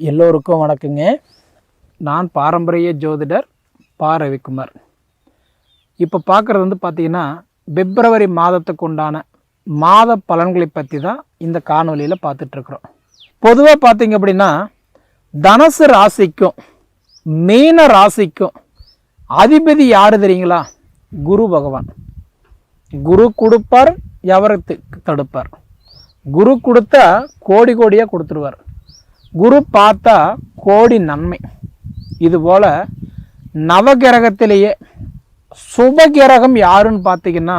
எல்லோருக்கும் வணக்கங்க. நான் பாரம்பரிய ஜோதிடர் பா. ரவிக்குமார். இப்போ பார்க்குறது வந்து பார்த்தீங்கன்னா பிப்ரவரி மாதத்துக்கு உண்டான மாத பலன்களை பற்றி தான் இந்த காணொலியில் பார்த்துட்ருக்குறோம் பொதுவாக பார்த்தீங்க அப்படின்னா தனுசு ராசிக்கும் மீன ராசிக்கும் அதிபதி யார் தெரியுங்களா? குரு பகவான். குரு கொடுப்பார் எவரத்துக்கு தடுப்பார்? குரு கொடுத்தா கோடி கோடியாக கொடுத்துருவார். குரு பார்த்தா கோடி நன்மை. இதுபோல் நவகிரகத்திலேயே சுபகிரகம் யாருன்னு பார்த்தீங்கன்னா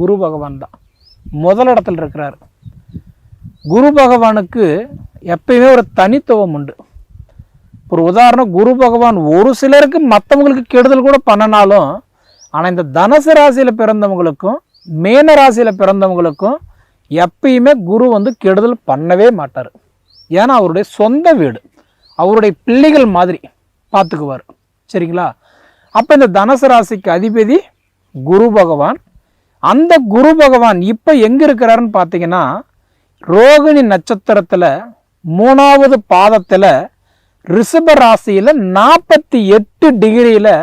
குரு பகவான் தான். முதல் இடத்துல இருக்கிறார். குரு பகவானுக்கு எப்பயுமே ஒரு தனித்துவம் உண்டு. ஒரு உதாரணம் குரு பகவான் ஒரு சிலருக்கு மற்றவங்களுக்கு கெடுதல் கூட பண்ணனாலும் ஆனால் இந்த தனுசு ராசியில் பிறந்தவங்களுக்கும் மேன ராசியில் பிறந்தவங்களுக்கும் எப்பயுமே குரு வந்து கெடுதல் பண்ணவே மாட்டார். ஏன்னா அவருடைய சொந்த வீடு. அவருடைய பிள்ளைகள் மாதிரி பார்த்துக்குவார். சரிங்களா? அப்போ இந்த தனுசு ராசிக்கு அதிபதி குரு பகவான். அந்த குரு பகவான் இப்போ எங்கே இருக்கிறாருன்னு பார்த்தீங்கன்னா ரோகிணி நட்சத்திரத்தில் மூணாவது பாதத்தில் ரிஷப ராசியில் நாற்பத்தி எட்டு டிகிரியில்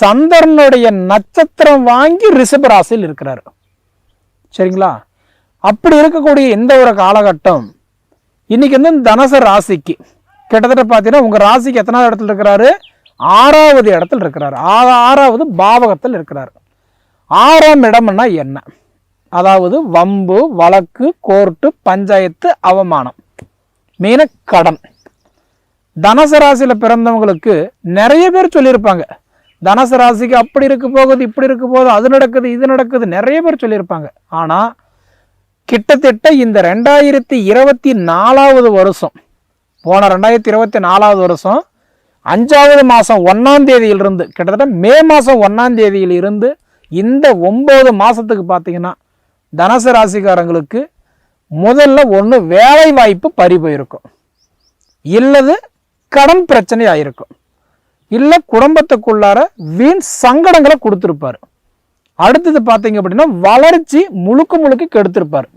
சந்திரனுடைய நட்சத்திரம் வாங்கி ரிஷப ராசியில் இருக்கிறார். சரிங்களா? அப்படி இருக்கக்கூடிய இந்த ஒரு காலகட்டம் இன்னைக்கு வந்து தனச ராசிக்கு. கிட்டத்தட்ட பார்த்தீங்கன்னா உங்கள் ராசிக்கு எத்தனாவது இடத்துல இருக்கிறாரு? ஆறாவது இடத்துல இருக்கிறார். ஆ- ஆறாவது பாவகத்தில் இருக்கிறார். ஆறாம் இடம்னா என்ன? அதாவது வம்பு வழக்கு கோர்ட்டு பஞ்சாயத்து அவமானம். மெயினாக கடன். தனச ராசியில் பிறந்தவங்களுக்கு நிறைய பேர் சொல்லியிருப்பாங்க. தனசு ராசிக்கு அப்படி இருக்க போகுது இப்படி இருக்க போகுது அது நடக்குது இது நடக்குது நிறைய பேர் சொல்லியிருப்பாங்க. ஆனால் கிட்டத்தட்ட இந்த ரெண்டாயிரத்தி இருபத்தி நாலாவது வருஷம் போன ரெண்டாயிரத்தி இருபத்தி நாலாவது வருஷம் அஞ்சாவது மாதம் ஒன்றாம் தேதியிலிருந்து கிட்டத்தட்ட மே மாதம் ஒன்றாம் தேதியில் இருந்து இந்த ஒம்பது மாதத்துக்கு பார்த்தீங்கன்னா தனுசு ராசிக்காரங்களுக்கு முதல்ல ஒன்று வேலை வாய்ப்பு பறி போயிருக்கும். இல்லது கடன் பிரச்சனை ஆயிருக்கும் இல்லை குடும்பத்துக்குள்ளார வீண் சங்கடங்களை கொடுத்துருப்பாரு. அடுத்தது பார்த்தீங்க அப்படின்னா வளர்ச்சி முழுக்க முழுக்க கெடுத்திருப்பார்.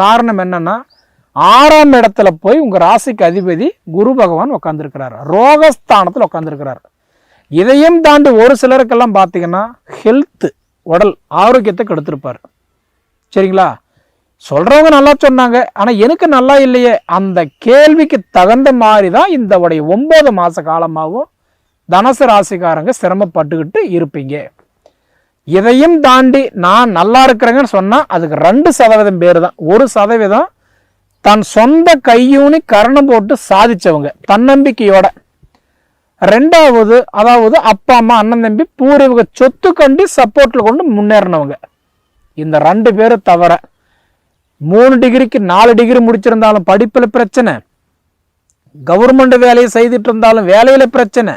காரணம் என்னன்னா ஆறாம் இடத்துல போய் உங்கள் ராசிக்கு அதிபதி குரு பகவான் உட்காந்துருக்கிறார் ரோகஸ்தானத்தில் உட்காந்துருக்கிறார் இதையும் தாண்டி ஒரு சிலருக்கெல்லாம் பார்த்தீங்கன்னா ஹெல்த்து உடல் ஆரோக்கியத்தை கெடுத்திருப்பார். சரிங்களா? சொல்கிறவங்க நல்லா சொன்னாங்க ஆனால் எனக்கு நல்லா இல்லையே. அந்த கேள்விக்கு தகுந்த மாதிரி தான் இந்த உடைய ஒம்பது மாத காலமாகவும் தனுசு ராசிக்காரங்க சிரமப்பட்டுக்கிட்டு இருப்பீங்க. இதையும் தாண்டி நான் நல்லா இருக்கிறேங்கன்னு சொன்னால் அதுக்கு ரெண்டு சதவீதம் பேர் தான் ஒரு சதவீதம் தன் சொந்த கையூனி கரணம் போட்டு சாதிச்சவங்க தன்னம்பிக்கையோட. ரெண்டாவது அதாவது அப்பா அம்மா அண்ணன் தம்பி பூர்வீக சொத்து கண்டு சப்போர்ட்டில் கொண்டு முன்னேறினவங்க. இந்த ரெண்டு பேரும் தவிர மூணு டிகிரிக்கு நாலு டிகிரி முடிச்சிருந்தாலும் படிப்பில் பிரச்சனை கவர்மெண்ட் வேலையை செய்துட்டு இருந்தாலும் வேலையில் பிரச்சனை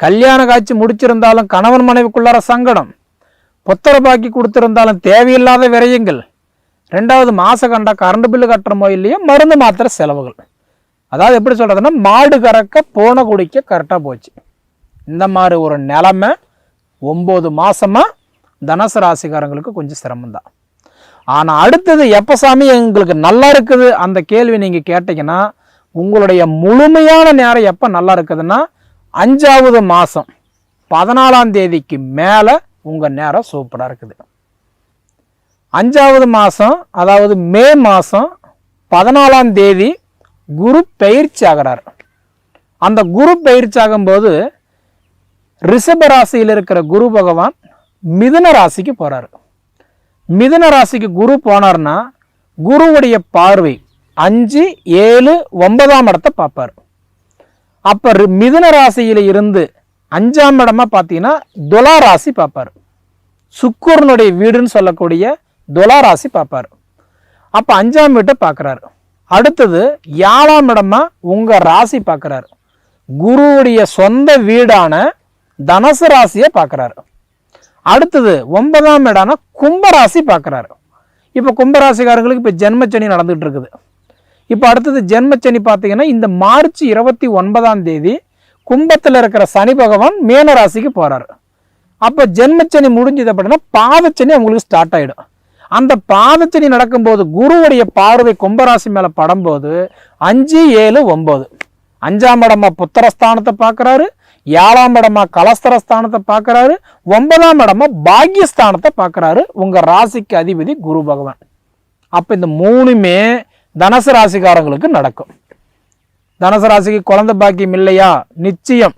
கல்யாண காட்சி முடிச்சிருந்தாலும் கணவன் மனைவிக்குள்ளார சங்கடம் புத்தர பாக்கி கொடுத்துருந்தாலும் தேவையில்லாத விரயங்கள். ரெண்டாவது மாதம் கண்டா கரண்ட் பில்லு கட்டுறமோ இல்லையோ மருந்து மாத்திரை செலவுகள். அதாவது எப்படி சொல்கிறதுன்னா மாடு கறக்க போன குடிக்க கரெக்டாக போச்சு. இந்த மாதிரி ஒரு நிலமை ஒம்பது மாதமாக தனுசு ராசிக்காரங்களுக்கு கொஞ்சம் சிரமம்தான். ஆனால் அடுத்தது எப்போ சாமி எங்களுக்கு நல்லா இருக்குது? அந்த கேள்வி நீங்கள் கேட்டிங்கன்னா உங்களுடைய முழுமையான நேரம் எப்போ நல்லா இருக்குதுன்னா அஞ்சாவது மாதம் பதினாலாம் தேதிக்கு மேலே உங்கள் நேரம் சூப்பராக இருக்குது. அஞ்சாவது மாதம் அதாவது மே மாதம் பதினாலாம் தேதி குரு பயிற்சி ஆகிறார். அந்த குரு பயிற்சி ஆகும்போது ரிஷப ராசியில் இருக்கிற குரு பகவான் மிதுன ராசிக்கு போகிறார் மிதுன ராசிக்கு குரு போனார்னா குருவுடைய பார்வை அஞ்சு ஏழு ஒன்பதாம் இடத்தை பார்ப்பார். அப்போ ரி- மிதுன இருந்து அஞ்சாம் இடமா பார்த்தீங்கன்னா துலா ராசி பார்ப்பார். சுக்கூரனுடைய வீடுன்னு சொல்லக்கூடிய துலா ராசி பார்ப்பார். அப்போ அஞ்சாம் வீட்டை பார்க்குறாரு. அடுத்தது ஏழாம் இடமா உங்கள் ராசி பார்க்குறாரு. குருவுடைய சொந்த வீடான தனுசு ராசியை பார்க்குறாரு. அடுத்தது ஒன்பதாம் இடம்னா கும்பராசி பார்க்குறாரு. இப்போ கும்பராசிக்காரங்களுக்கு இப்போ ஜென்மச்சனி நடந்துகிட்டு இருக்குது. இப்போ அடுத்தது ஜென்மச்சனி பார்த்தீங்கன்னா இந்த மார்ச் இருபத்தி ஒன்பதாம் தேதி கும்பத்தில் இருக்கிற சனி பகவான் மீன ராசிக்கு அப்போ ஜென்மச்சனி முடிஞ்சது அப்படின்னா பாதச்சனி அவங்களுக்கு ஸ்டார்ட் ஆயிடும். அந்த பாதச்சனி நடக்கும்போது குருவுடைய பார்வை கும்பராசி மேலே படும்போது அஞ்சு ஏழு ஒம்பது அஞ்சாம் இடமா புத்திரஸ்தானத்தை பார்க்குறாரு ஏழாம் இடமா கலஸ்தரஸ்தானத்தை பார்க்குறாரு ஒன்பதாம் இடமா பாக்யஸ்தானத்தை பார்க்குறாரு உங்கள் ராசிக்கு அதிபதி குரு பகவான். அப்போ இந்த மூணுமே தனுசு ராசிக்காரங்களுக்கு நடக்கும். தனுசு ராசிக்கு குழந்தை பாக்கியம் இல்லையா? நிச்சயம்.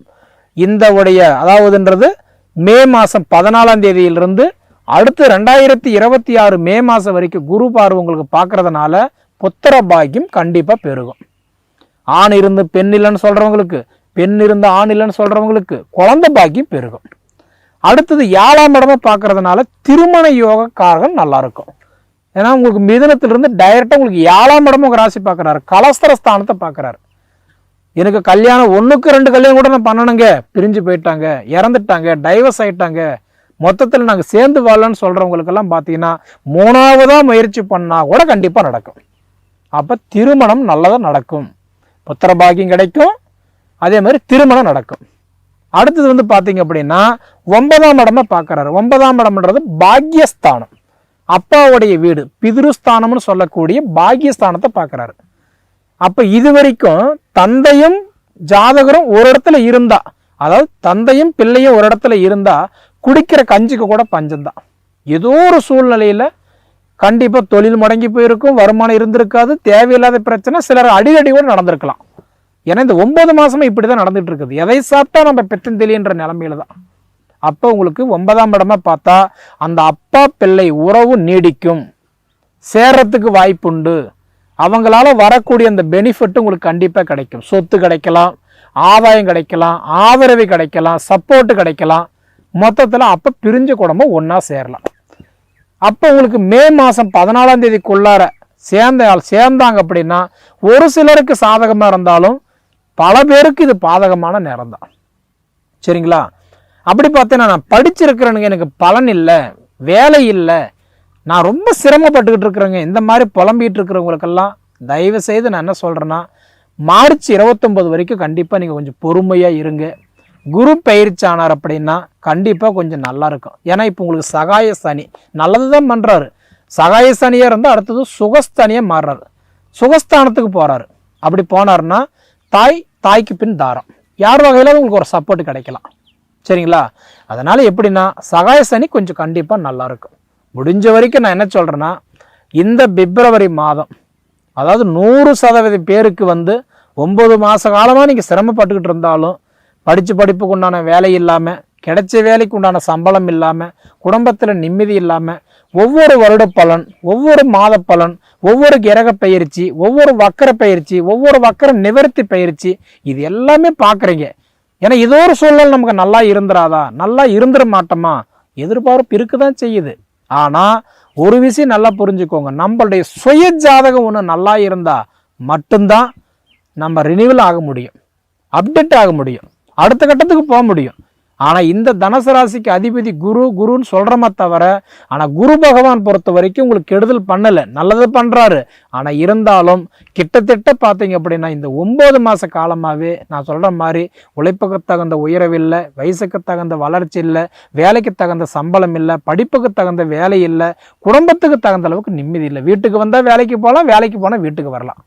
இந்த உடைய அதாவதுன்றது மே மாதம் பதினாலாம் தேதியிலிருந்து அடுத்து ரெண்டாயிரத்தி இருபத்தி ஆறு மே மாதம் வரைக்கும் குரு பார்வை உங்களுக்கு பார்க்கறதுனால புத்திர பாக்கியம் கண்டிப்பாக பெருகும். ஆண் இருந்து பெண் இல்லைன்னு சொல்கிறவங்களுக்கு பெண் இருந்து ஆண் இல்லைன்னு சொல்கிறவங்களுக்கு குழந்தை பாக்கியம் பெருகும். அடுத்தது ஏழாம் இடமா பார்க்கறதுனால திருமண யோக காரகம் நல்லா இருக்கும். ஏன்னா உங்களுக்கு மிதனத்திலிருந்து டைரெக்டாக உங்களுக்கு ஏழாம் இடமும் ராசி பார்க்குறாரு. கலஸ்தர ஸ்தானத்தை பார்க்குறாரு. எனக்கு கல்யாணம் ஒன்றுக்கு ரெண்டு கல்யாணம் கூட நான் பண்ணணுங்க. பிரிஞ்சு போயிட்டாங்க இறந்துட்டாங்க டைவர்ஸ் ஆயிட்டாங்க. மொத்தத்தில் நாங்கள் சேர்ந்து வாழலன்னு சொல்கிறவங்களுக்கெல்லாம் பார்த்தீங்கன்னா மூணாவதாக முயற்சி பண்ணால் கூட கண்டிப்பாக நடக்கும். அப்போ திருமணம் நல்லதாக நடக்கும். புத்திர பாக்கியம் கிடைக்கும். அதே மாதிரி திருமணம் நடக்கும். அடுத்தது வந்து பார்த்தீங்க அப்படின்னா ஒன்பதாம் இடமா பார்க்குறாரு ஒன்பதாம் இடம்ன்றது பாக்யஸ்தானம். அப்பாவுடைய வீடு பிதுருஸ்தானம்னு சொல்லக்கூடிய பாக்யஸ்தானத்தை பார்க்குறாரு அப்போ இது வரைக்கும் தந்தையும் ஜாதகரும் ஒரு இடத்துல இருந்தா அதாவது தந்தையும் பிள்ளையும் ஒரு இடத்துல இருந்தா குடிக்கிற கஞ்சிக்கு கூட பஞ்சம்தான். ஏதோ ஒரு சூழ்நிலையில கண்டிப்பாக தொழில் முடங்கி போயிருக்கும் வருமானம் இருந்திருக்காது தேவையில்லாத பிரச்சனை சிலர் அடிக்கடி கூட நடந்திருக்கலாம். ஏன்னா இந்த ஒன்பது மாதமாக இப்படி தான் நடந்துட்டு இருக்குது எதை சாப்பிட்டா நம்ம பெற்றன் தெளின்ற நிலைமையில தான் அப்போ உங்களுக்கு ஒன்பதாம் இடமா பார்த்தா அந்த அப்பா பிள்ளை உறவு நீடிக்கும். சேர்றதுக்கு வாய்ப்புண்டு. அவங்களால வரக்கூடிய அந்த பெனிஃபிட் உங்களுக்கு கண்டிப்பாக கிடைக்கும். சொத்து கிடைக்கலாம் ஆதாயம் கிடைக்கலாம் ஆதரவு கிடைக்கலாம் சப்போர்ட்டு கிடைக்கலாம். மொத்தத்தில் அப்போ பிரிஞ்ச குடும்பம் ஒன்றா சேரலாம். அப்போ உங்களுக்கு மே மாதம் பதினாலாம் தேதிக்குள்ளார சேர்ந்த சேர்ந்தாங்க அப்படின்னா ஒரு சிலருக்கு சாதகமாக இருந்தாலும் பல பேருக்கு இது பாதகமான நேரம் தான். சரிங்களா? அப்படி பார்த்தீங்கன்னா நான் படிச்சிருக்கிறேனுங்க எனக்கு பலன் இல்லை வேலை இல்லை நான் ரொம்ப சிரமப்பட்டுக்கிட்டு இருக்கிறேங்க. இந்த மாதிரி புலம்பிகிட்டு இருக்கிறவங்களுக்கெல்லாம் தயவு செய்து நான் என்ன சொல்கிறேன்னா மார்ச் இருபத்தொம்பது வரைக்கும் கண்டிப்பாக நீங்கள் கொஞ்சம் பொறுமையாக இருங்க. குரு பயிற்சி ஆனார் அப்படின்னா கண்டிப்பாக கொஞ்சம் நல்லா இருக்கும். ஏன்னா இப்போ உங்களுக்கு சகாய சனி நல்லது தான் பண்ணுறாரு சகாய சனியாக இருந்தால் அடுத்தது சுகஸ்தானியாக மாறுறாரு. சுகஸ்தானத்துக்கு போகிறாரு அப்படி போனாருன்னா தாய் தாய்க்கு பின் தாரம். யார் வகையில் உங்களுக்கு ஒரு சப்போர்ட் கிடைக்கலாம். சரிங்களா? அதனால் எப்படின்னா சகாய சனி கொஞ்சம் கண்டிப்பாக நல்லாயிருக்கும் முடிஞ்ச வரைக்கும் நான் என்ன சொல்கிறேன்னா இந்த பிப்ரவரி மாதம் அதாவது நூறு சதவீத பேருக்கு வந்து ஒம்பது மாத காலமாக நீங்கள் சிரமப்பட்டுக்கிட்டு இருந்தாலும் படித்த படிப்புக்கு உண்டான வேலை இல்லாமல் கிடைச்ச வேலைக்கு உண்டான சம்பளம் இல்லாமல் குடும்பத்தில் நிம்மதி இல்லாமல் ஒவ்வொரு வருட பலன் ஒவ்வொரு மாத பலன் ஒவ்வொரு கிரக பயிற்சி ஒவ்வொரு வக்கர பயிற்சி ஒவ்வொரு வக்கர நிவர்த்தி பயிற்சி இது எல்லாமே பார்க்குறீங்க ஏன்னா ஏதோ ஒரு சூழ்நிலை நமக்கு நல்லா இருந்துராதா? நல்லா இருந்துட மாட்டோமா? எதிர்பார்ப்பு இருக்க தான் செய்யுது. ஆனால் ஒரு விஷயம் நல்லா புரிஞ்சுக்கோங்க. நம்மளுடைய சுய ஜாதகம் ஒன்று நல்லா இருந்தால் மட்டும்தான் நம்ம ரினியூவல் ஆக முடியும். அப்டேட் ஆக முடியும். அடுத்த கட்டத்துக்கு போக முடியும். ஆனால் இந்த தனுசு ராசிக்கு அதிபதி குரு குருன்னு சொல்கிறோமே தவிர ஆனால் குரு பகவான் பொறுத்த வரைக்கும் உங்களுக்கு கெடுதல் பண்ணலை. நல்லது பண்ணுறாரு ஆனால் இருந்தாலும் கிட்டத்தட்ட பார்த்தீங்க அப்படின்னா இந்த ஒம்பது மாத காலமாகவே நான் சொல்கிற மாதிரி உழைப்புக்கு தகுந்த உயரவில்லை வயசுக்கு தகுந்த வளர்ச்சி இல்லை வேலைக்கு தகுந்த சம்பளம் இல்லை படிப்புக்கு தகுந்த வேலை இல்லை குடும்பத்துக்கு தகுந்த அளவுக்கு நிம்மதி இல்லை. வீட்டுக்கு வந்தால் வேலைக்கு போகலாம் வேலைக்கு போனால் வீட்டுக்கு வரலாம்.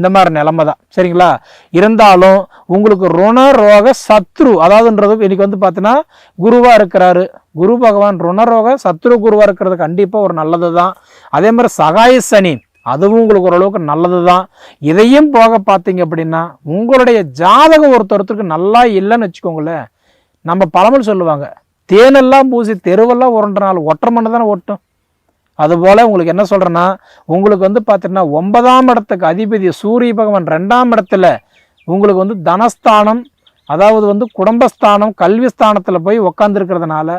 இந்த மாதிரி நிலமை தான். சரிங்களா? இருந்தாலும் உங்களுக்கு ருண ரோக சத்ரு அதாவதுன்றது இன்னைக்கு வந்து பார்த்தீங்கன்னா குருவாக இருக்கிறாரு. குரு பகவான் ருணரோக சத்ரு குருவாக இருக்கிறது கண்டிப்பாக ஒரு நல்லது தான். அதே மாதிரி சகாய சனி அதுவும் உங்களுக்கு ஓரளவுக்கு நல்லது தான். இதையும் போக பார்த்தீங்க அப்படின்னா உங்களுடைய ஜாதகம் ஒருத்தருக்கு நல்லா இல்லைன்னு வச்சுக்கோங்களேன். நம்ம பழமொழி சொல்லுவாங்க தேனெல்லாம் பூசி தெருவெல்லாம் உருண்ட நாள் ஒற்றை மண்ணு தானே ஒட்டும். அதுபோல் உங்களுக்கு என்ன சொல்கிறேன்னா உங்களுக்கு வந்து பார்த்தீங்கன்னா ஒன்பதாம் இடத்துக்கு அதிபதி சூரிய பகவான் ரெண்டாம் இடத்துல உங்களுக்கு வந்து தனஸ்தானம் அதாவது வந்து குடும்பஸ்தானம் கல்வி ஸ்தானத்தில் போய் உக்காந்துருக்கிறதுனால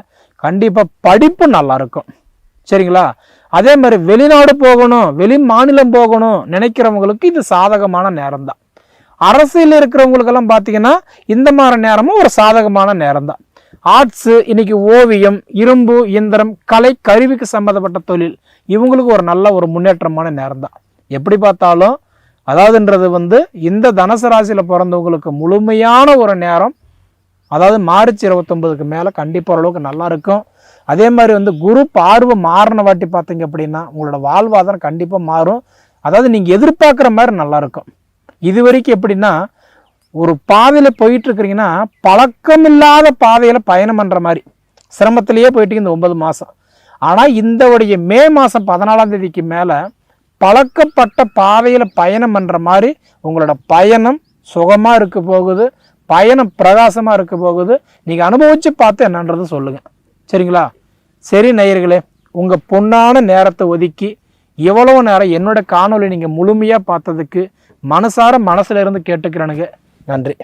கண்டிப்பாக படிப்பு நல்லா இருக்கும் சரிங்களா? அதே மாதிரி வெளிநாடு போகணும் வெளி மாநிலம் போகணும் நினைக்கிறவங்களுக்கு இது சாதகமான நேரம் தான் அரசியல் இருக்கிறவங்களுக்கெல்லாம் பார்த்தீங்கன்னா இந்த மாதிரி நேரமும் ஒரு சாதகமான நேரம் தான் ஆர்ட்ஸு இன்னைக்கு ஓவியம் இரும்பு இயந்திரம் கலை கருவிக்கு சம்மந்தப்பட்ட தொழில் இவங்களுக்கு ஒரு நல்ல ஒரு முன்னேற்றமான நேரம் தான் எப்படி பார்த்தாலும் அதாவதுன்றது வந்து இந்த தனுசு ராசியில் பிறந்தவங்களுக்கு முழுமையான ஒரு நேரம் அதாவது மார்ச் இருபத்தொம்பதுக்கு மேலே கண்டிப்பாக ஓரளவுக்கு நல்லா இருக்கும். அதே மாதிரி வந்து குரு பார்வை மாறின வாட்டி பார்த்தீங்க அப்படின்னா உங்களோட வாழ்வாதாரம் கண்டிப்பாக மாறும். அதாவது நீங்கள் எதிர்பார்க்குற மாதிரி நல்லா இருக்கும். இது வரைக்கும் எப்படின்னா ஒரு பாதையில் போயிட்டு இருக்கிறீங்கன்னா பழக்கமில்லாத பாதையில் பயணம் பண்ணுற மாதிரி. சிரமத்திலேயே போயிட்டு இந்த ஒன்பது மாதம் ஆனால் இந்த உடைய மே மாதம் பதினாலாம் தேதிக்கு மேலே பழக்கப்பட்ட பாதையில் பயணம் பண்ணுற மாதிரி உங்களோட பயணம் சுகமாக இருக்க போகுது பயணம் பிரகாசமாக இருக்க போகுது. நீங்கள் அனுபவித்து பார்த்து என்னன்றது சொல்லுங்கள் சரிங்களா? சரி நேயர்களே உங்கள் பொன்னான நேரத்தை ஒதுக்கி எவ்வளோ நேரம் என்னோட காணொளி நீங்கள் முழுமையாக பார்த்ததுக்கு மனசார மனசுல இருந்து கேட்டுக்கிறேனுங்க. நன்றி